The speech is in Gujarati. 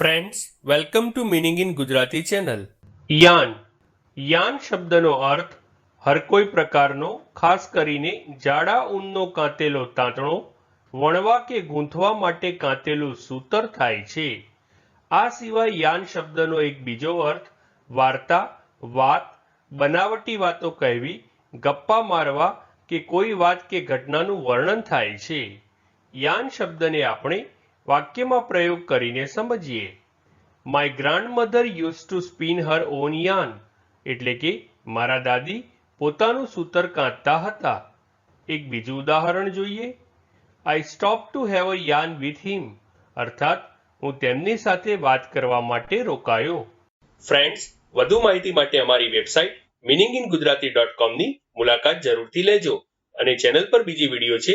Friends welcome to meaning in Gujarati channel yarn yarn શબ્દનો અર્થ હર કોઈ પ્રકારનો ખાસ કરીને જાડા ઊનનો કાંતેલો તાંતણો વણવા કે ગૂંથવા માટે કાંતેલું સૂતર થાય છે આ સિવાય યાન શબ્દનો એક બીજો અર્થ વાર્તા વાત બનાવટી વાતો કહેવી ગપ્પા મારવા કે કોઈ વાત કે ઘટનાનું વર્ણન થાય છે યાન શબ્દને આપણે વાક્યમાં પ્રયોગ કરીને સમજીએ. My grandmother used to spin her own yarn એટલે કે મારા દાદી પોતાનું સૂતર કાંતતા હતા. એક બીજું ઉદાહરણ જોઈએ. I stop to have a yarn with him અર્થાત, હું તેમની સાથે વાત કરવા માટે રોકાયો. ફ્રેન્ડ્સ વધુ માહિતી માટે અમારી website meaning in Gujarati dot કોમની મુલાકાત જરૂરથી લેજો અને ચેનલ પર બીજી વીડિયો છે